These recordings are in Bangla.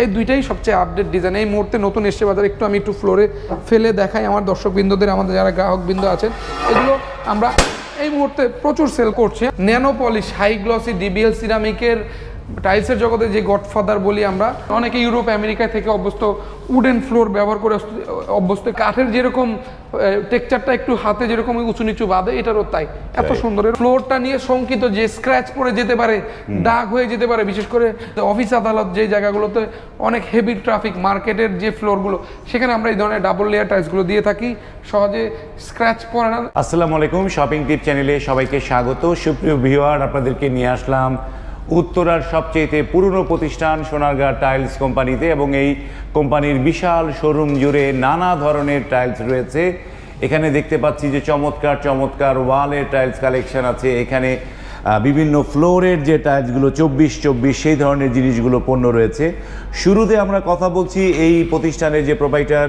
এই দুইটাই সবচেয়ে আপডেট ডিজাইন এই মুহূর্তে নতুন এসছে বাজার, একটু আমি একটু ফ্লোরে ফেলে দেখাই আমার দর্শকবৃন্দদের, আমাদের যারা গ্রাহক বিন্দু আছেন। এগুলো আমরা এই মুহূর্তে প্রচুর সেল করছে। Nano polish high glossy DBL সিরামিকের টাইলসের জগতে যে গডফাদার বলি আমরা অনেকে ইউরোপ আমেরিকা থেকে অভ্যস্ত উডেন ফ্লোর ব্যবহার করে অভ্যস্ত। কাঠের যেরকম টেক্সচারটা একটু হাতে যেরকম উঁচু নিচু বাঁধে এটারও তাই। এত সুন্দর। ফ্লোরটা নিয়ে শঙ্কিত যে স্ক্র্যাচ পড়ে যেতে পারে দাগ হয়ে যেতে পারে বিশেষ করে অফিস আদালত যে জায়গাগুলোতে অনেক হেভি ট্রাফিক মার্কেটের যে ফ্লোরগুলো সেখানে আমরা এই ধরনের ডাবল লেয়ার টাইলসগুলো দিয়ে থাকি। সহজে স্ক্র্যাচ পড়ে না। আসসালামু আলাইকুম শপিং টিপ চ্যানেলে সবাইকে স্বাগত। সুপ্রিয় ভিউয়ার আপনাদেরকে নিয়ে আসলাম উত্তরার সবচেয়ে পুরনো প্রতিষ্ঠান সোনারগাঁ টাইলস কোম্পানিতে এবং এই কোম্পানির বিশাল শোরুম জুড়ে নানা ধরনের টাইলস রয়েছে। এখানে দেখতে পাচ্ছি যে চমৎকার চমৎকার ওয়ালের টাইলস কালেকশন আছে। এখানে বিভিন্ন ফ্লোরের যে টাইলসগুলো চব্বিশ চব্বিশ সেই ধরনের জিনিসগুলো পণ্য রয়েছে। শুরুতে আমরা কথা বলছি এই প্রতিষ্ঠানের যে প্রোভাইডার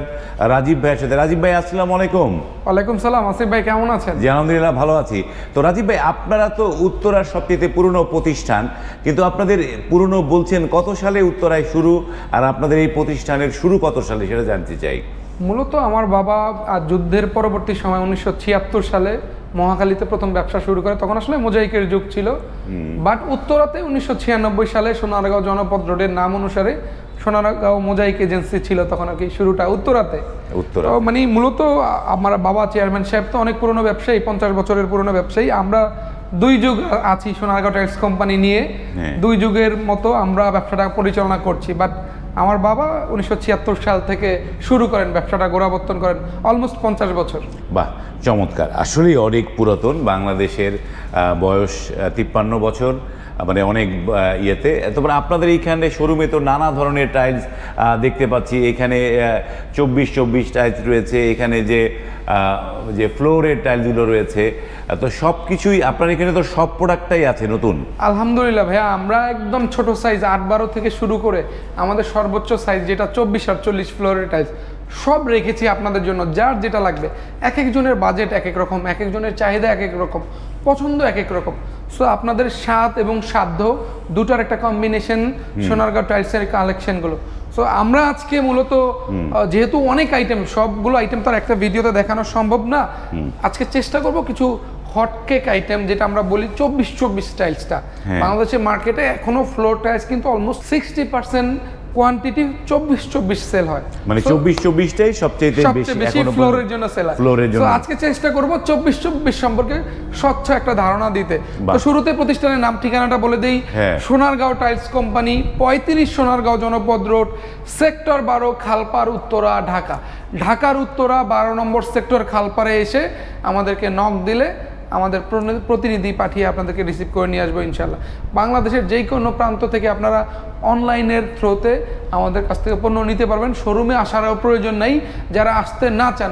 রাজীব ভাইয়ের সাথে। রাজীব ভাই আসসালাম আলাইকুম। ওয়ালাইকুম সালাম আসিফ ভাই কেমন আছেন? জি আলহামদুলিল্লাহ ভালো আছি। তো রাজীব ভাই আপনারা তো উত্তরার সবচেয়ে পুরনো প্রতিষ্ঠান কিন্তু আপনাদের পুরনো বলছেন কত সালে উত্তরায় শুরু আর আপনাদের এই প্রতিষ্ঠানের শুরু কত সালে সেটা জানতে চাই। মূলত আমার বাবা যুদ্ধের পরবর্তী সময় উনিশশো ছিয়াত্তর সালে মহাখালীতে প্রথম ব্যবসা শুরু করে তখন আসলে মোজাইকের যুগ ছিল। বাট উত্তরাতে উনিশশো ছিয়ানব্বই সালে সোনারগাঁও জনপদ রোডের নাম অনুসারে সোনারগাঁও মোজাইক এজেন্সি ছিল তখন আর কি শুরুটা উত্তরাতে। উত্তরা। মানে মূলত আমার বাবা চেয়ারম্যান সাহেব তো অনেক পুরনো ব্যবসায়ী পঞ্চাশ বছরের পুরনো ব্যবসায়ী। আমরা দুই যুগ আছি সোনারগাঁও টাইলস কোম্পানি নিয়ে। হ্যাঁ। দুই যুগের মতো আমরা ব্যবসাটা পরিচালনা করছি। বাট আমার বাবা উনিশশো ছিয়াত্তর সাল থেকে শুরু করেন ব্যবসাটা, গোড়াবর্তন করেন অলমোস্ট পঞ্চাশ বছর। বাহ, চমৎকার। আসলেই অনেক পুরাতন বাংলাদেশের বয়স তিপ্পান্ন বছর। মানে অনেক ইয়েতে। তারপরে আপনাদের এইখানে শোরুমে তো নানা ধরনের টাইলস দেখতে পাচ্ছি। এখানে চব্বিশ চব্বিশ টাইলস রয়েছে। এখানে যে যে ফ্লোরের টাইলসগুলো রয়েছে। তো সব কিছুই আপনার এখানে তো সব প্রোডাক্টটাই আছে নতুন। আলহামদুলিল্লাহ ভাইয়া, আমরা একদম ছোট সাইজ আট বারো থেকে শুরু করে আমাদের সর্বোচ্চ সাইজ যেটা চব্বিশ আটচল্লিশ ফ্লোরের টাইলস সব রেখেছি আপনাদের জন্য। যার যেটা লাগবে, এক একজনের বাজেট এক এক রকম, এক একজনের চাহিদা এক এক রকম, পছন্দ এক এক রকম। সো আপনাদের স্বাদ এবং সাধ্য দুটার একটা কম্বিনেশন সোনারগাঁও টাইলসের কালেকশনগুলো সো আমরা আজকে মূলত যেহেতু অনেক আইটেম সবগুলো আইটেম তো একটা ভিডিওতে দেখানো সম্ভব না। আজকে চেষ্টা করব কিছু হট কেক আইটেম যেটা আমরা বলি চব্বিশ চব্বিশ টাইলসটা হ্যাঁ। বাংলাদেশের মার্কেটে এখনও ফ্লোর টাইলস কিন্তু অলমোস্ট সিক্সটি পার্সেন্ট কোয়ান্টিটি চব্বিশ চব্বিশ সেল হয়। মানে চব্বিশ চব্বিশটাই সবচেয়ে বেশি ফ্লোরের জন্য সেল হয়। ফ্লোরের জন্য। আজকে চেষ্টা করব চব্বিশ চব্বিশ সম্পর্কে স্বচ্ছ একটা ধারণা দিতে। তো শুরুতে প্রতিষ্ঠানের নাম ঠিকানাটা বলে দেই। হ্যাঁ। সোনারগাঁও টাইলস কোম্পানি পঁয়ত্রিশ সোনারগাঁও জনপদ রোড সেক্টর বারো খালপার উত্তরা ঢাকা। ঢাকার উত্তরা বারো নম্বর সেক্টর খালপারে এসে আমাদেরকে নক দিলে আমাদের প্রতিনিধি পাঠিয়ে আপনাদেরকে রিসিভ করে নিয়ে আসব ইনশাল্লাহ বাংলাদেশের যে কোনো প্রান্ত থেকে আপনারা অনলাইনের থ্রোতে আমাদের কাছ থেকে পণ্য নিতে পারবেন। শোরুমে আসারও প্রয়োজন নেই। যারা আসতে না চান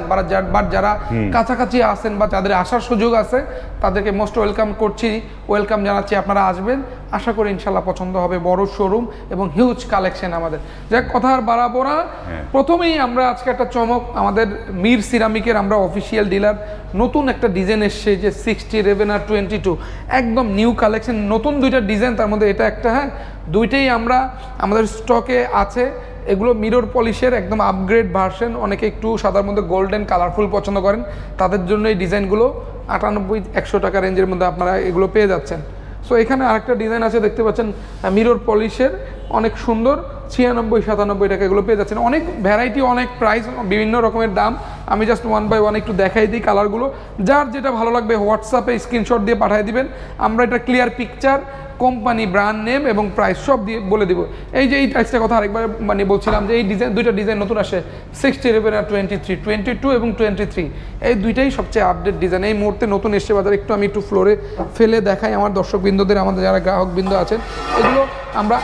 বা যারা কাছাকাছি আসেন বা যাদের আসার সুযোগ আছে তাদেরকে মোস্ট ওয়েলকাম করছি। ওয়েলকাম জানাচ্ছি আপনারা আসবেন। আশা করি ইনশাল্লাহ পছন্দ হবে বড় শোরুম এবং হিউজ কালেকশন আমাদের। যাক কথা আর বাড়াবো না। হ্যাঁ। প্রথমেই আমরা আজকে একটা চমক আমাদের মীর সিরামিকের আমরা অফিসিয়াল ডিলার নতুন একটা ডিজাইন এসছে যে সিক্সটি রেভেন আর টোয়েন্টি টু একদম নিউ কালেকশন নতুন দুইটা ডিজাইন তার মধ্যে এটা একটা হ্যাঁ? দুইটাই আমরা আমাদের স্টকে আছে। এগুলো মিরর পলিশের একদম আপগ্রেড ভার্সন অনেকে একটু সাদার মধ্যে গোল্ডেন কালারফুল পছন্দ করেন। তাদের জন্য এই ডিজাইনগুলো আটানব্বই একশো টাকা রেঞ্জের মধ্যে আপনারা এগুলো পেয়ে যাচ্ছেন। সো এখানে আরেকটা ডিজাইন আছে, দেখতে পাচ্ছেন মিরর পলিশের অনেক সুন্দর, ছিয়ানব্বই, সাতানব্বই টাকা এগুলো পেয়ে যাচ্ছেন। অনেক ভ্যারাইটি অনেক প্রাইস বিভিন্ন রকমের দাম। আমি জাস্ট ওয়ান বাই ওয়ান একটু দেখাই দিই কালারগুলো যার যেটা ভালো লাগবে হোয়াটসঅ্যাপে স্ক্রিনশট দিয়ে পাঠিয়ে দিবেন। আমরা এটা clear picture company brand name এবং প্রাইস সব দিয়ে বলে দিব। এই যে এই টাইসটার কথা আরেকবার মানে বলছিলাম যে এই ডিজাইন দুইটা ডিজাইন নতুন আসে সিক্সটি রেভেন আর টোয়েন্টি থ্রি টোয়েন্টি টু এবং টোয়েন্টি থ্রি এই দুইটাই সবচেয়ে আপডেট ডিজাইন এই মুহূর্তে নতুন এসছে বাজারে, একটু আমি একটু ফ্লোরে ফেলে দেখাই আমার দর্শক বিন্দুদের আমাদের যারা গ্রাহক বিন্দু আছেন। এগুলো আমরা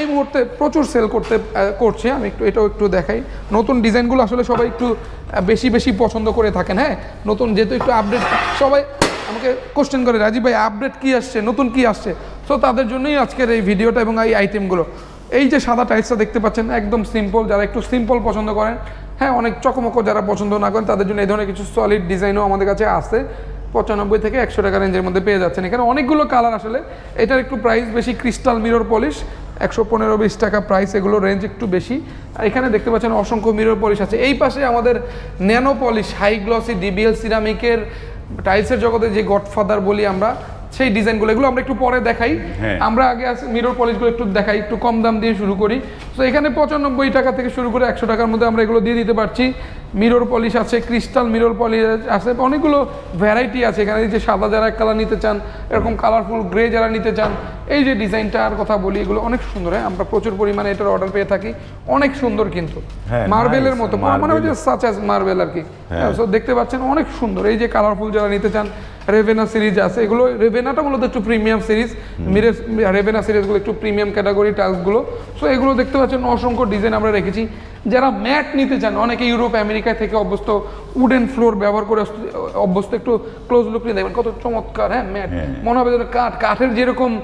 এই মুহূর্তে প্রচুর সেল করতে করছি। আমি একটু এটাও একটু দেখাই। নতুন ডিজাইনগুলো আসলে সবাই একটু বেশি বেশি পছন্দ করে থাকেন হ্যাঁ? নতুন যেহেতু একটু আপডেট সবাই আমাকে কোশ্চেন করে, রাজীব ভাই আপডেট কী আসছে? নতুন কী আসছে? সো তাদের জন্যই আজকের এই ভিডিওটা এবং এই আইটেমগুলো এই যে সাদা টাইলসটা দেখতে পাচ্ছেন, একদম সিম্পল যারা একটু সিম্পল পছন্দ করেন হ্যাঁ অনেক চকমকো যারা পছন্দ না করেন, তাদের জন্য এই ধরনের কিছু সলিড ডিজাইনও আমাদের কাছে আছে। পঁচানব্বই থেকে একশো টাকা রেঞ্জের মধ্যে পেয়ে যাচ্ছেন। এখানে অনেকগুলো কালার আসলে। এটার একটু প্রাইস বেশি ক্রিস্টাল মিরর পলিশ একশো পনেরো বিশ টাকা প্রাইস এগুলো রেঞ্জ একটু বেশি। আর এখানে দেখতে পাচ্ছেন অসংখ্য মিরর পলিশ আছে। এই পাশে আমাদের nano polish high glossy DBL সিরামিকের টাইলসের জগতে যে গডফাদার বলি আমরা সেই ডিজাইনগুলো এগুলো আমরা একটু পরে দেখাই। হ্যাঁ। আমরা আগে মিরর পলিশগুলো একটু দেখাই একটু কম দাম দিয়ে শুরু করি। তো এখানে পঁচানব্বই টাকা থেকে শুরু করে একশো টাকার মধ্যে আমরা এগুলো দিয়ে দিতে পারছি। মিরর পলিশ আছে ক্রিস্টাল মিরর পলিশ আছে অনেকগুলো ভ্যারাইটি আছে। এখানে যে সাদা যারা কালার নিতে চান এরকম কালারফুল গ্রে যারা নিতে চান এই যে ডিজাইনটার কথা বলি এগুলো অনেক সুন্দর হ্যাঁ? আমরা প্রচুর পরিমাণে এটার অর্ডার পেয়ে থাকি। অনেক সুন্দর কিন্তু। হ্যাঁ, মার্বেলের মতো মানে। হচ্ছে সাচ অ্যাজ মার্বেল আর কি। হ্যাঁ। দেখতে পাচ্ছেন অনেক সুন্দর। এই যে কালারফুল যারা নিতে চান রেভেনা সিরিজ আছে। এগুলো রেভেনাটা মূলত একটু প্রিমিয়াম সিরিজ মিরের রেভেনা সিরিজগুলো একটু প্রিমিয়াম ক্যাটাগরি টাইলসগুলো সো এগুলো দেখতে পাচ্ছেন অসংখ্য ডিজাইন আমরা রেখেছি। যারা ম্যাট নিতে চান অনেকে ইউরোপ আমেরিকা থেকে অভ্যস্ত উডেন ফ্লোর ব্যবহার করে অভ্যস্ত একটু ক্লোজ লুক নিয়ে দেখবেন। কত চমৎকার হ্যাঁ ম্যাট। হ্যাঁ। মনে হবে যেন কাঠ কাঠের যেরকম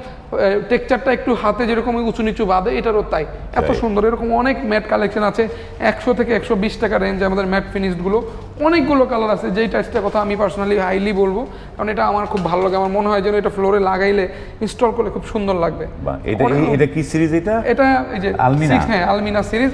টেকচারটা একটু হাতে যেরকম উঁচু নিচু বাঁধে এটারও তাই। এত সুন্দর এরকম অনেক ম্যাট কালেকশন আছে। একশো থেকে একশো বিশ টাকা রেঞ্জ আমাদের ম্যাট ফিনিশডগুলো অনেকগুলো কালার আছে যেই টাইসটার কথা আমি পার্সোনালি হাইলি বলব কারণ এটা আমার খুব ভালো লাগে আমার মনে হয় যেন এটা ফ্লোরে লাগাইলে ইনস্টল করলে খুব সুন্দর লাগবে এটা এটা কি সিরিজ এটা এটা এই যে আলমিনা। হ্যাঁ আলমিনা সিরিজ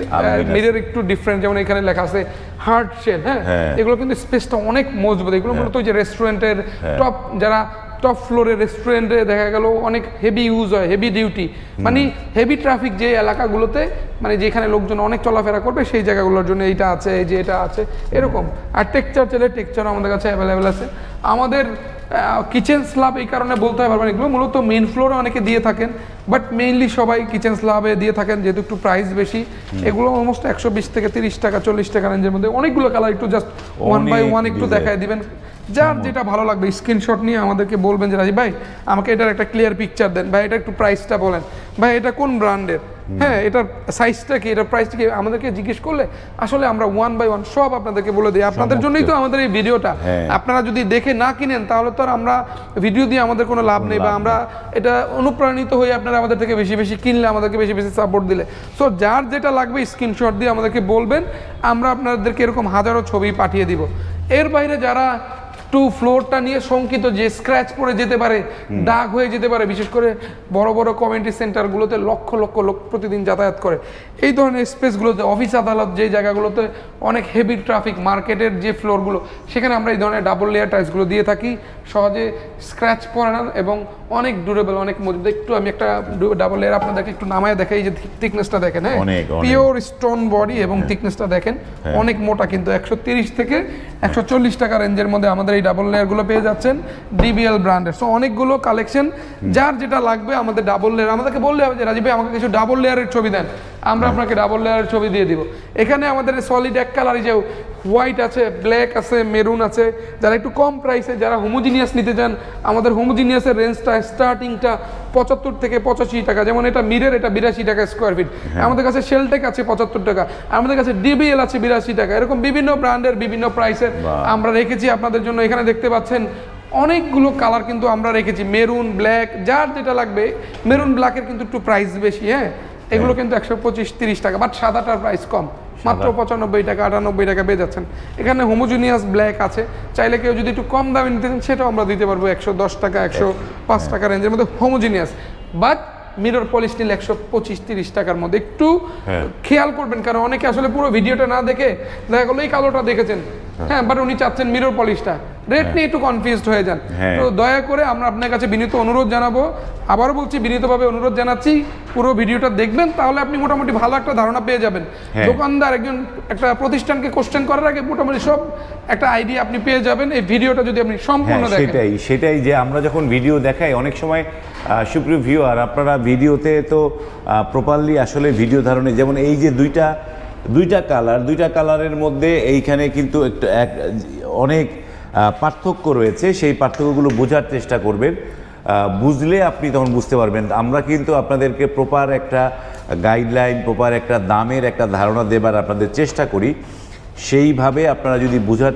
মিরর একটু ডিফারেন্ট যেমন এখানে লেখা আছে হার্ট শেল হ্যাঁ হ্যাঁ। এগুলো কিন্তু স্পেসটা অনেক মজবুত এগুলো মূলত ওই যে রেস্টুরেন্টের হ্যাঁ। টপ যারা টপ ফ্লোরে রেস্টুরেন্টে দেখা গেল অনেক হেভি ইউজ হয় হেভি ডিউটি মানে হেভি ট্রাফিক যে এলাকাগুলোতে মানে যেখানে লোকজন অনেক চলাফেরা করবে সেই জায়গাগুলোর জন্য এইটা আছে এই যে এটা আছে এরকম। আর টেক্সচার চাইলে টেক্সচার আমাদের কাছে অ্যাভেলেবেল আছে। আমাদের কিচেন স্ল্যাব এই কারণে বলতে হয় পারবেন এগুলো মূলত মেইন ফ্লোরে অনেকে দিয়ে থাকেন বাট মেইনলি সবাই কিচেন স্ল্যাবে দিয়ে থাকেন যেহেতু একটু প্রাইস বেশি। এগুলো অলমোস্ট একশো বিশ থেকে তিরিশ টাকা চল্লিশ টাকা রেঞ্জের মধ্যে অনেকগুলো কালার একটু জাস্ট ওয়ান বাই ওয়ান একটু দেখায় দিবেন। যার যেটা ভালো লাগবে স্ক্রিনশট নিয়ে আমাদেরকে বলবেন যে রাজীব ভাই আমাকে এটার একটা ক্লিয়ার পিকচার দেন। ভাই এটা একটু প্রাইসটা বলেন। ভাই এটা কোন ব্র্যান্ডের হ্যাঁ এটার সাইজটা কি? এটার প্রাইসটা কি? আমাদেরকে জিজ্ঞেস করলে আসলে আমরা ওয়ান বাই ওয়ান সব আপনাদেরকে বলে দিই। আপনাদের জন্যই তো আমাদের এই ভিডিওটা হ্যাঁ। আপনারা যদি দেখে না কিনেন তাহলে তো আর আমরা ভিডিও দিয়ে আমাদের কোনো লাভ নেই বা আমরা এটা অনুপ্রাণিত হয়ে আপনারা আমাদের থেকে বেশি বেশি কিনলে আমাদেরকে বেশি বেশি সাপোর্ট দিলে। সো যার যেটা লাগবে স্ক্রিনশট দিয়ে আমাদেরকে বলবেন। আমরা আপনাদেরকে এরকম হাজারো ছবি পাঠিয়ে দিব। এর বাইরে যারা একটু ফ্লোরটা নিয়ে শঙ্কিত যে স্ক্র্যাচ পড়ে যেতে পারে দাগ হয়ে যেতে পারে বিশেষ করে বড় বড় কমিউনিটি সেন্টারগুলোতে লক্ষ লক্ষ লোক প্রতিদিন যাতায়াত করে। এই ধরনের স্পেসগুলোতে অফিস আদালত যে জায়গাগুলোতে অনেক হেভি ট্রাফিক মার্কেটের যে ফ্লোরগুলো সেখানে আমরা এই ধরনের ডাবল লেয়ার টাইলসগুলো দিয়ে থাকি। সহজে স্ক্র্যাচ পড়ে না এবং অনেক ডিউরেবল অনেক মজবুত। একটু আমি একটা ডাবল লেয়ার আপনাদেরকে একটু নামায় দেখাই এই যে থিকনেসটা দেখেন হ্যাঁ। পিওর স্টোন বডি এবং থিকনেসটা দেখেন। হ্যাঁ। অনেক মোটা কিন্তু একশো তিরিশ থেকে একশো চল্লিশ টাকা রেঞ্জের মধ্যে আমাদের এই ডাবল লেয়ারগুলো পেয়ে যাচ্ছেন ডিবিএল ব্র্যান্ডের সো অনেকগুলো কালেকশন যার যেটা লাগবে আমাদের ডাবল লেয়ার আমাদেরকে বললে হবে যে, রাজীব ভাই, আমাকে কিছু ডাবল লেয়ারের ছবি দেন। আমরা আপনাকে ডাবল লেয়ারের ছবি দিয়ে দিব। এখানে আমাদের সলিড এক কালারই যে হোয়াইট আছে ব্ল্যাক আছে মেরুন আছে যারা একটু কম প্রাইসে যারা হোমোজিনিয়াস নিতে চান আমাদের হোমোজিনিয়াসের রেঞ্জটা স্টার্টিংটা পঁচাত্তর থেকে পঁচাশি টাকা যেমন এটা মিরের এটা বিরাশি টাকা স্কোয়ার ফিট আমাদের কাছে শেলটেক আছে পঁচাত্তর টাকা আমাদের কাছে ডিবিএল আছে বিরাশি টাকা এরকম বিভিন্ন ব্র্যান্ডের বিভিন্ন প্রাইসের আমরা রেখেছি আপনাদের জন্য। এখানে দেখতে পাচ্ছেন অনেকগুলো কালার কিন্তু আমরা রেখেছি মেরুন ব্ল্যাক যার যেটা লাগবে মেরুন ব্ল্যাকের কিন্তু একটু প্রাইস বেশি হ্যাঁ? এগুলো কিন্তু একশো পঁচিশ তিরিশ টাকা বাট সাদাটার প্রাইস কম। মাত্র পঁচানব্বই টাকা আটানব্বই টাকা পেয়ে যাচ্ছেন। এখানে হোমোজিনিয়াস ব্ল্যাক আছে। চাইলে কেউ যদি একটু কম দামে নিতে চান সেটাও আমরা দিতে পারব একশো দশ টাকা একশো পাঁচ টাকা রেঞ্জের মধ্যে হোমোজিনিয়াস বাট মিরর পলিশ নিলে একশো পঁচিশ তিরিশ টাকার মধ্যে। একটু হ্যাঁ। খেয়াল করবেন কারণ অনেকে আসলে পুরো ভিডিওটা না দেখে দেখা গেলো এই কালোটা দেখেছেন। হ্যাঁ। বাট উনি চাচ্ছেন মিরর পলিশটা রেট নিয়ে একটু কনফিউজড হয়ে যান। হ্যাঁ। তো দয়া করে আমরা আপনার কাছে বিনীত অনুরোধ জানাব। আবারও বলছি বিনীতভাবে অনুরোধ জানাচ্ছি পুরো ভিডিওটা দেখবেন তাহলে আপনি মোটামুটি ভালো একটা ধারণা পেয়ে যাবেন। হ্যাঁ। দোকানদার একজন একটা প্রতিষ্ঠানকে কোশ্চেন করার আগে মোটামুটি সব একটা আইডিয়া আপনি পেয়ে যাবেন। এই ভিডিওটা যদি আপনি হ্যাঁ সম্পূর্ণ দেখেন। সেটাই সেটাই যে আমরা যখন ভিডিও দেখাই অনেক সময় সুপ্রিয় ভিউয়ার আপনারা ভিডিওতে তো প্রপারলি আসলে ভিডিও ধারণে যেমন এই যে দুইটা দুইটা কালার, দুইটা কালারের মধ্যে এইখানে কিন্তু একটু এক, অনেক পার্থক্য রয়েছে। সেই পার্থক্যগুলো বোঝার চেষ্টা করবেন। বুঝলে আপনি তখন বুঝতে পারবেন। আমরা কিন্তু আপনাদেরকে প্রপার একটা গাইডলাইন প্রপার একটা দামের একটা ধারণা দেবার আপনাদের চেষ্টা করি। সেইভাবে আপনারা যদি বুঝার,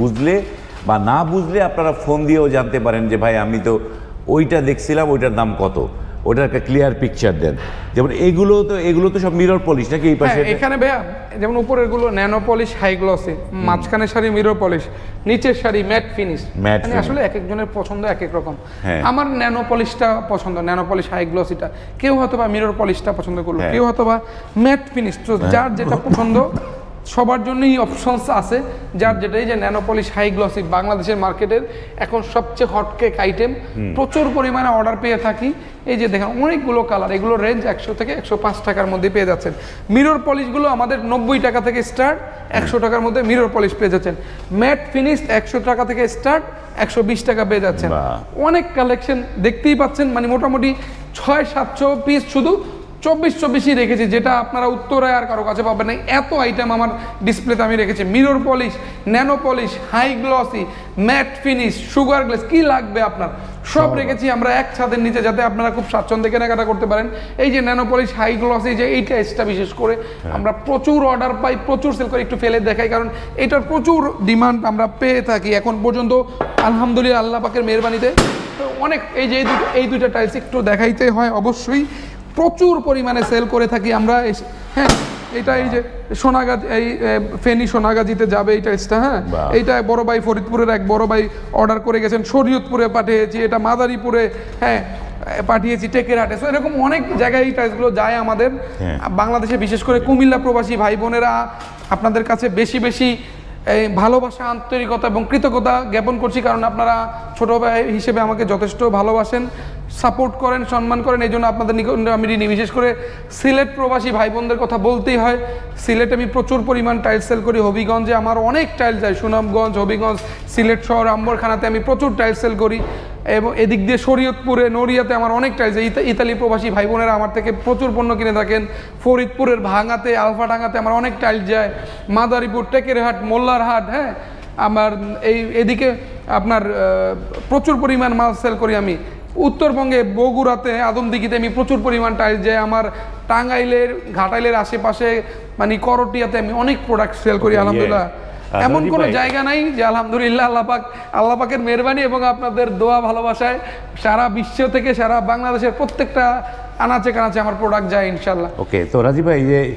বুঝলে বা না বুঝলে আপনারা ফোন দিয়েও জানতে পারেন যে, ভাই, আমি তো ওইটা দেখছিলাম, ওইটার দাম কত? ওটার একটা ক্লিয়ার পিকচার দেন। যেমন এগুলো তো এগুলো তো সব মিরর পলিশ নাকি এই পাশে? হ্যাঁ এখানে ভাইয়া যেমন উপরেরগুলো ন্যানো পলিশ হাই গ্লসি মাঝখানের শাড়ি মিরর পলিশ নিচের শাড়ি ম্যাট ফিনিশ finish। আসলে এক একজনের পছন্দ এক এক রকম হ্যাঁ। আমার ন্যানো পলিশটা পছন্দ ন্যানো পলিশ হাই গ্লসিটা কেউ হয়তো বা মিরর পলিশটা পছন্দ করল হ্যাঁ। কেউ হয়তো বা ম্যাট ফিনিশ তো যার যেটা পছন্দ সবার জন্যই অপশনস আছে যার যেটাই যে ন্যানো পলিশ হাই গ্লসি বাংলাদেশের মার্কেটের এখন সবচেয়ে হটকেক আইটেম প্রচুর পরিমাণে অর্ডার পেয়ে থাকি। এই যে দেখেন অনেকগুলো কালার এগুলো রেঞ্জ একশো থেকে একশো পাঁচ টাকার মধ্যে পেয়ে যাচ্ছেন। মিরর পলিশগুলো আমাদের নব্বই টাকা থেকে স্টার্ট একশো টাকার মধ্যে মিরর পলিশ পেয়ে যাচ্ছেন। ম্যাট ফিনিশ একশো টাকা থেকে স্টার্ট একশো বিশ টাকা পেয়ে যাচ্ছেন। অনেক কালেকশন দেখতেই পাচ্ছেন মানে মোটামুটি ছয় সাতশো পিস শুধু চব্বিশ চব্বিশই রেখেছি যেটা আপনারা উত্তরায় আর কারও কাছে পাবেন না। এত আইটেম আমার ডিসপ্লেতে আমি রেখেছি। Mirror polish nano polish high glossy matte finish sugar glass কি লাগবে আপনার? সব রেখেছি আমরা এক ছাদের নিচে যাতে আপনারা খুব স্বাচ্ছন্দ্যে কেনাকাটা করতে পারেন। এই যে ন্যানো পলিশ হাই গ্লসি যে এই টাইসটা বিশেষ করে আমরা প্রচুর অর্ডার পাই প্রচুর সেল করে একটু ফেলে দেখাই কারণ এটার প্রচুর ডিমান্ড আমরা পেয়ে থাকি এখন পর্যন্ত আলহামদুলিল্লাহ আল্লাহ পাকের মেহরবানিতে। তো অনেক এই যে এই দুটো এই দুইটা টাইলস একটু দেখাইতে হয় অবশ্যই। প্রচুর পরিমাণে সেল করে থাকি আমরা হ্যাঁ এটা এই যে সোনাগাজ এই ফেনী সোনাগাজিতে যাবে এই টাইলসটা হ্যাঁ। এইটা বড় ভাই ফরিদপুরের এক বড় ভাই অর্ডার করে গেছেন শরীয়তপুরে পাঠিয়েছি এটা মাদারীপুরে হ্যাঁ পাঠিয়েছি টেকেরহাটে সো এরকম অনেক জায়গায় এই টাইলসগুলো যায় আমাদের হ্যাঁ। বাংলাদেশে বিশেষ করে কুমিল্লা প্রবাসী ভাই বোনেরা আপনাদের কাছে বেশি বেশি এই ভালোবাসা, আন্তরিকতা এবং কৃতজ্ঞতা জ্ঞাপন করছি কারণ আপনারা ছোটো ভাই হিসেবে আমাকে যথেষ্ট ভালোবাসেন সাপোর্ট করেন, সম্মান করেন, এই জন্য আপনাদের আমি ঋণী। বিশেষ করে সিলেট প্রবাসী ভাই বোনদের কথা বলতেই হয়, সিলেটে আমি প্রচুর পরিমাণ টাইলস সেল করি। হবিগঞ্জে আমার অনেক টাইলস যায়, সুনামগঞ্জ, হবিগঞ্জ, সিলেট শহর, আম্বরখানাতে আমি প্রচুর টাইলস সেল করি। এবং এদিক দিয়ে শরীয়তপুরে নড়িয়াতে আমার অনেক টাইলস ইতা- ইতালি প্রবাসী ভাই বোনেরা আমার থেকে প্রচুর পণ্য কিনে থাকেন। ফরিদপুরের ভাঙাতে আলফাডাঙ্গাতে আমার অনেক টাইলস যায়। মাদারীপুর টেকেরহাট মোল্লারহাট হ্যাঁ? আমার এই এদিকে আপনার প্রচুর পরিমাণ মাল সেল করি আমি। উত্তরবঙ্গে বগুড়াতে আদমদিঘিতে আমি প্রচুর পরিমাণ টাইলস যায়। আমার টাঙ্গাইলের ঘাটাইলের আশেপাশে মানে করটিয়াতে আমি অনেক প্রোডাক্ট সেল করি আলহামদুলিল্লাহ। এমন কোনো জায়গা নাই যে আলহামদুলিল্লাহ আল্লাহ পাক আল্লাহ পাকের মেহরবানি এবং আপনাদের দোয়া ভালোবাসায় সারা বিশ্ব থেকে সারা বাংলাদেশের প্রত্যেকটা আনাচে কানাচে আমার প্রোডাক্ট যায় ইনশাল্লাহ ওকে তো রাজীব ভাই যে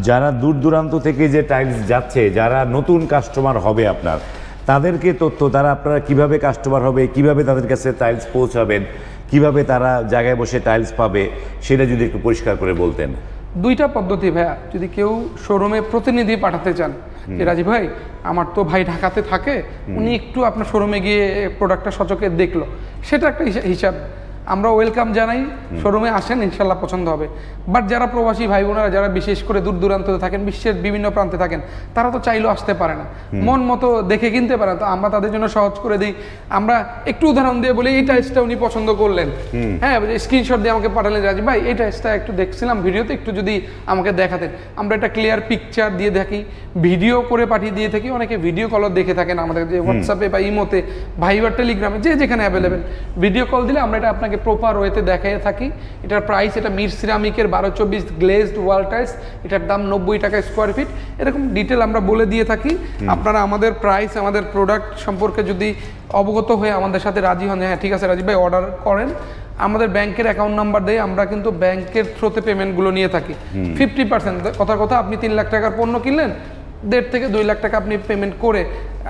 যারা দূর দূরান্ত থেকে যে টাইলস যাচ্ছে যারা নতুন কাস্টমার হবে আপনার তাদেরকে তথ্য তারা আপনারা কীভাবে কাস্টমার হবে কীভাবে তাদের কাছে টাইলস পৌঁছাবেন কীভাবে তারা জায়গায় বসে টাইলস পাবে সেটা যদি একটু পরিষ্কার করে বলতেন। দুইটা পদ্ধতি ভাইয়া যদি কেউ শোরুমে প্রতিনিধি পাঠাতে চান যে রাজীব ভাই আমার তো ভাই ঢাকাতে থাকে উনি একটু আপনার শোরুমে গিয়ে প্রোডাক্টটা সচকে দেখল। সেটা একটা হিসা- হিসাব। আমরা ওয়েলকাম জানাই শোরুমে আসেন ইনশাল্লাহ পছন্দ হবে। বাট যারা প্রবাসী ভাই বোনেরা যারা বিশেষ করে দূর দূরান্তে থাকেন বিশ্বের বিভিন্ন প্রান্তে থাকেন তারা তো চাইলেও আসতে পারে না। মন মতো দেখে কিনতে পারে না। তো আমরা তাদের জন্য সহজ করে দিই। আমরা একটু উদাহরণ দিয়ে বলি এই টাইলসটা উনি পছন্দ করলেন। হ্যাঁ স্ক্রিনশট দিয়ে আমাকে পাঠালেন রাজীব ভাই এই টাইলসটা একটু দেখছিলাম ভিডিওতে একটু যদি আমাকে দেখাতেন। আমরা একটা ক্লিয়ার পিকচার দিয়ে থাকি ভিডিও করে পাঠিয়ে দিয়ে থাকি। অনেকে ভিডিও কলও দেখে থাকেন আমাদের যে হোয়াটসঅ্যাপে বা ইমোতে ভাইবার টেলিগ্রামে যে যেখানে অ্যাভেলেবেল ভিডিও কল দিলে আমরা এটা আপনাকে প্রপার ওয়েতে দেখাই থাকি। এটার প্রাইস এটা মির সিরামিকের বারো চব্বিশ গ্লেজড ওয়াল টাইলস এটার দাম নব্বই টাকা স্কোয়ার ফিট এরকম ডিটেল আমরা বলে দিয়ে থাকি। আপনারা আমাদের প্রাইস আমাদের প্রোডাক্ট সম্পর্কে যদি অবগত হয়ে আমাদের সাথে রাজি হন হ্যাঁ ঠিক আছে রাজীব ভাই অর্ডার করেন। আমাদের ব্যাংকের অ্যাকাউন্ট নাম্বার দিয়ে আমরা কিন্তু ব্যাংকের থ্রোতে পেমেন্টগুলো নিয়ে থাকি। ফিফটি পার্সেন্ট কথার কথা আপনি তিন লাখ টাকার পণ্য কিনলেন দেড় থেকে দুই লাখ টাকা আপনি পেমেন্ট করে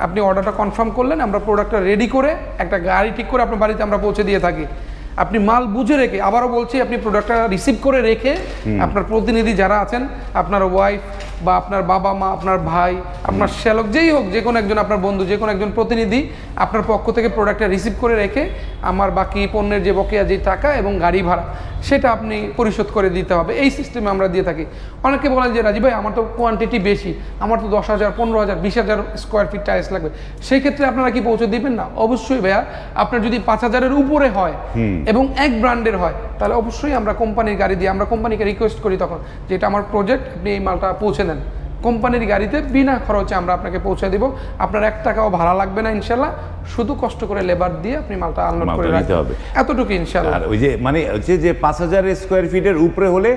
আপনি অর্ডারটা কনফার্ম করলেন আমরা প্রোডাক্টটা রেডি করে একটা গাড়ি ঠিক করে আপনার বাড়িতে আমরা পৌঁছে দিয়ে থাকি। আপনি মাল বুঝে রেখে আবারও বলছি আপনি প্রোডাক্টটা রিসিভ করে রেখে আপনার প্রতিনিধি যারা আছেন আপনার ওয়াইফ বা আপনার বাবা মা আপনার ভাই আপনার শ্যালক যেই হোক যে কোনো একজন আপনার বন্ধু যে কোনো একজন প্রতিনিধি আপনার পক্ষ থেকে প্রোডাক্টটা রিসিভ করে রেখে আমার বাকি পণ্যের যে বকেয়া যে টাকা এবং গাড়ি ভাড়া সেটা আপনি পরিশোধ করে দিতে হবে। এই সিস্টেমে আমরা দিয়ে থাকি। অনেকে বলেন যে রাজীব ভাই আমার তো কোয়ান্টিটি বেশি আমার তো দশ হাজার পনেরো হাজার বিশ হাজার স্কোয়ার ফিট টাইলস লাগবে। সেই ক্ষেত্রে আপনারা কি পৌঁছে দিবেন না? অবশ্যই ভাইয়া আপনার যদি পাঁচ হাজারের উপরে হয় এবং এক ব্র্যান্ডের হয় তাহলে অবশ্যই আমরা কোম্পানির গাড়ি দিয়ে আমরা কোম্পানিকে রিকোয়েস্ট করি তখন যে এটা আমার প্রজেক্ট আপনি এই মালটা পৌঁছে দেন। কোম্পানির গাড়িতে বিনা খরচে আমরা আপনাকে পৌঁছে দিব। আপনার এক টাকাও ভাড়া লাগবে না ইনশাল্লাহ শুধু কষ্ট করে লেবার দিয়ে আপনি মালটা আনলোড করে নিতে হবে। এতটুকু ইনশাল্লাহ আর ওই যে মানে হচ্ছে যে পাঁচ হাজার স্কোয়ার ফিটের উপরে হলে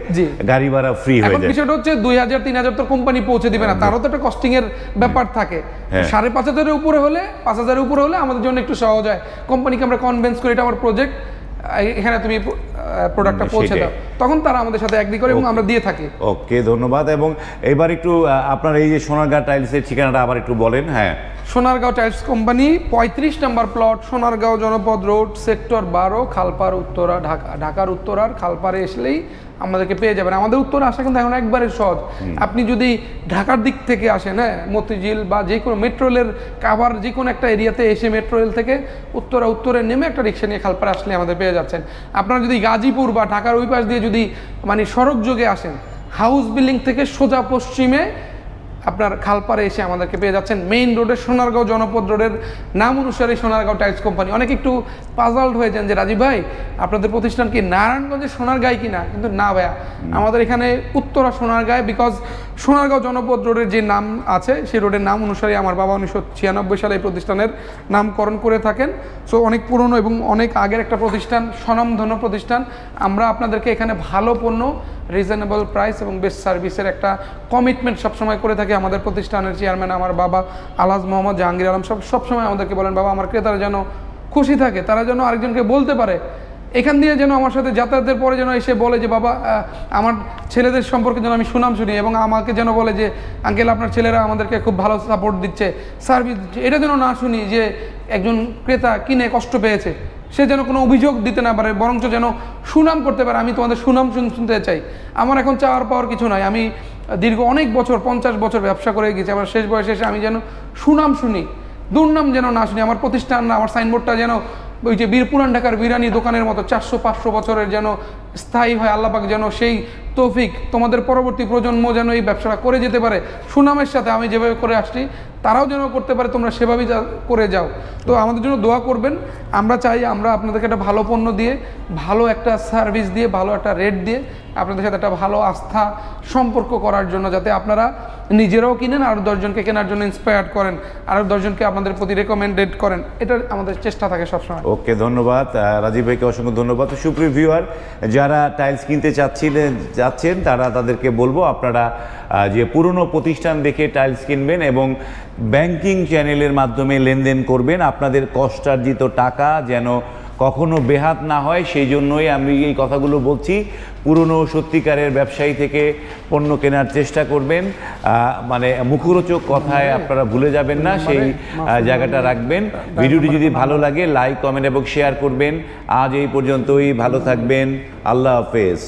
গাড়ি ভাড়া ফ্রি হয়ে এখন যায়। বিষয়টা হচ্ছে দুই হাজার তিন হাজার তো কোম্পানি পৌঁছে দিবে না। তারও তো একটা কস্টিং এর ব্যাপার থাকে। হ্যাঁ। সাড়ে পাঁচ হাজারের উপরে হলে পাঁচ হাজারের উপরে হলে আমাদের জন্য একটু সহজ হয়। কোম্পানিকে আমরা কনভেন্স করি এটা আমার প্রজেক্ট এখানে তুমি প্রোডাক্টটা পৌঁছে দাও। তখন তারা আমাদের সাথে একদিক করে এবং আমরা দিয়ে থাকি। ওকে ধন্যবাদ। এবং এবার একটু আপনার এই যে সোনারগাঁ টাইলসের ঠিকানাটা আবার একটু বলেন। হ্যাঁ। সোনারগাঁও টাইলস কোম্পানি পঁয়ত্রিশ নম্বর plot Sonargaon Janapad road sector বারো খালপাড় উত্তরা ঢাকা ঢাকার উত্তরার খালপাড়ে আসলেই আমাদেরকে পেয়ে যাবেন। আমাদের উত্তরে আসা কিন্তু এখন একবারে সহজ। আপনি যদি ঢাকার দিক থেকে আসেন হ্যাঁ মতিঝিল বা যে কোনো মেট্রো রেলের কাভার যে কোনো একটা এরিয়াতে এসে মেট্রো রেল থেকে উত্তরা উত্তরে নেমে একটা রিক্সা নিয়ে খালপাড়ে আসলে আমাদের পেয়ে যাচ্ছেন। আপনারা যদি গাজীপুর বা ঢাকার ওই পাশ দিয়ে যদি মানে সড়ক যোগে আসেন হাউস বিল্ডিং থেকে সোজা পশ্চিমে আপনার খালপাড়ে এসে আমাদেরকে পেয়ে যাচ্ছেন মেইন রোডের সোনারগাঁও জনপদ রোডের নাম অনুসারে সোনারগাঁও টাইলস কোম্পানি অনেক একটু পাজাল্ড হয়ে যান যে রাজীব ভাই আপনাদের প্রতিষ্ঠান কি নারায়ণগঞ্জের সোনারগাঁয় কিনা? কিন্তু না ভাইয়া। আমাদের এখানে উত্তরা সোনারগাঁয় বিকজ সোনারগাঁও জনপদ রোডের যে নাম আছে সেই রোডের নাম অনুসারে আমার বাবা উনিশশো ছিয়ানব্বই সালে এই প্রতিষ্ঠানের নামকরণ করে থাকেন। সো অনেক পুরনো এবং অনেক আগের একটা প্রতিষ্ঠান স্বনামধন্য প্রতিষ্ঠান। আমরা আপনাদেরকে এখানে ভালো পণ্য রিজনেবল প্রাইস এবং বেস্ট সার্ভিসের একটা কমিটমেন্ট সবসময় করে থাকে। আমাদের প্রতিষ্ঠানের চেয়ারম্যান আমার বাবা আলাজ মোহাম্মদ জাহাঙ্গীর আলম সব সবসময় আমাদেরকে বলেন, বাবা, আমার ক্রেতারা যেন খুশি থাকে, তারা যেন আরেকজনকে বলতে পারে। এখান দিয়ে যেন আমার সাথে যাতায়াতের পরে যেন এসে বলে যে, বাবা আমার ছেলেদের সম্পর্কে যেন আমি সুনাম শুনি এবং আমাকে যেন বলে যে, আঙ্কেল, আপনার ছেলেরা আমাদেরকে খুব ভালো সাপোর্ট দিচ্ছে সার্ভিস দিচ্ছে। এটা যেন না শুনি যে, একজন ক্রেতা কিনে কষ্ট পেয়েছে, সে যেন কোনো অভিযোগ দিতে না পারে, বরঞ্চ যেন সুনাম করতে পারে। আমি তোমাদের সুনাম শুনতে চাই। আমার এখন চাওয়ার পাওয়ার কিছু নয় আমি দীর্ঘ অনেক বছর, পঞ্চাশ বছর ব্যবসা করে গেছি। আমার শেষ বয়সে এসে আমি যেন সুনাম শুনি, দুর্নাম যেন না শুনি, আমার প্রতিষ্ঠান, আমার সাইনবোর্ডটা যেন ওই যে বীর পুরান ঢাকার বিরানি দোকানের মতো চারশো, পাঁচশো বছরের যেন স্থায়ী হয় আল্লাপাক যেন সেই তৌফিক তোমাদের পরবর্তী প্রজন্ম যেন এই ব্যবসাটা করে যেতে পারে। সুনামের সাথে আমি যেভাবে করে আসছি, তারাও যেন করতে পারে, তোমরা সেভাবেই করে যাও। তো আমাদের জন্য দোয়া করবেন। আমরা চাই আমরা আপনাদেরকে একটা ভালো পণ্য দিয়ে, ভালো একটা সার্ভিস দিয়ে, ভালো একটা রেট দিয়ে আপনাদের সাথে একটা ভালো আস্থা সম্পর্ক করার জন্য যাতে আপনারা নিজেরাও কিনেন, আর দশজনকে কেনার জন্য ইন্সপায়ার্ড করেন, আর দশজনকে আপনাদের প্রতি রেকমেন্ডেড করেন। এটা আমাদের চেষ্টা থাকে সবসময়। ওকে ধন্যবাদ। রাজীব ভাইকে অসংখ্য ধন্যবাদ। সুপ্রিয় ভিউয়ার, যারা টাইলস কিনতে চাচ্ছিলেন যাচ্ছেন, তারা তাদেরকে বলব আপনারা যে পুরনো প্রতিষ্ঠান দেখে টাইলস কিনবেন এবং ব্যাংকিং চ্যানেলের মাধ্যমে লেনদেন করবেন। আপনাদের কষ্টার্জিত টাকা যেন কখনো বেহাত না হয় সেই জন্যই আমি এই কথাগুলো বলছি। পুরনো সত্যিকারের ব্যবসায়ী থেকে পণ্য কেনার চেষ্টা করবেন। মানে মুখরোচক কথায় আপনারা ভুলে যাবেন না সেই জায়গাটা রাখবেন। ভিডিওটি যদি ভালো লাগে লাইক কমেন্ট এবং শেয়ার করবেন। আজ এই পর্যন্তই ভালো থাকবেন। আল্লাহ হাফেজ।